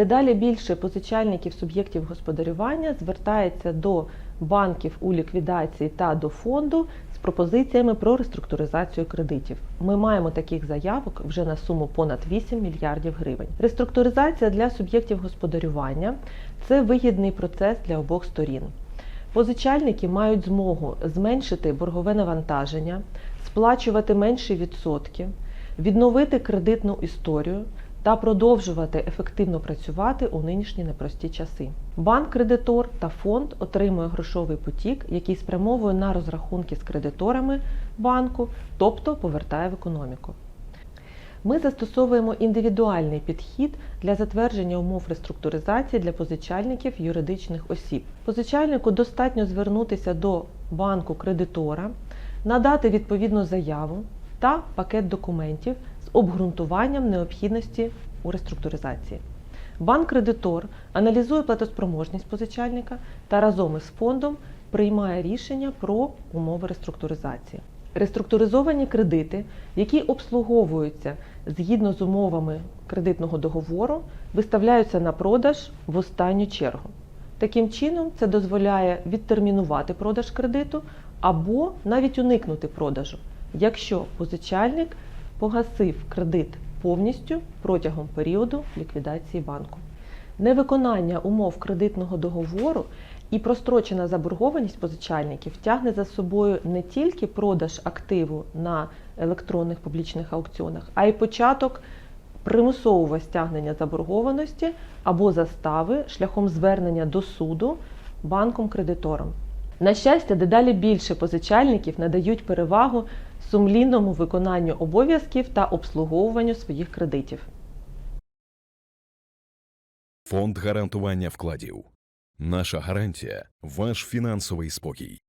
Дедалі більше позичальників суб'єктів господарювання звертається до банків у ліквідації та до фонду з пропозиціями про реструктуризацію кредитів. Ми маємо таких заявок вже на суму понад 8 мільярдів гривень. Реструктуризація для суб'єктів господарювання це вигідний процес для обох сторін. Позичальники мають змогу зменшити боргове навантаження, сплачувати менші відсотки, відновити кредитну історію та продовжувати ефективно працювати у нинішні непрості часи. Банк-кредитор та фонд отримує грошовий потік, який спрямовує на розрахунки з кредиторами банку, тобто повертає в економіку. Ми застосовуємо індивідуальний підхід для затвердження умов реструктуризації для позичальників юридичних осіб. Позичальнику достатньо звернутися до банку кредитора, надати відповідну заяву та пакет документів з обґрунтуванням необхідності у реструктуризації. Банк-кредитор аналізує платоспроможність позичальника та разом із фондом приймає рішення про умови реструктуризації. Реструктуризовані кредити, які обслуговуються згідно з умовами кредитного договору, виставляються на продаж в останню чергу. Таким чином, це дозволяє відтермінувати продаж кредиту або навіть уникнути продажу, якщо позичальник погасив кредит повністю протягом періоду ліквідації банку. Невиконання умов кредитного договору і прострочена заборгованість позичальників тягне за собою не тільки продаж активу на електронних публічних аукціонах, а й початок примусового стягнення заборгованості або застави шляхом звернення до суду банком-кредитором. На щастя, дедалі більше позичальників надають перевагу сумлінному виконанню обов'язків та обслуговуванню своїх кредитів. Фонд гарантування вкладів. Наша гарантія ваш фінансовий спокій.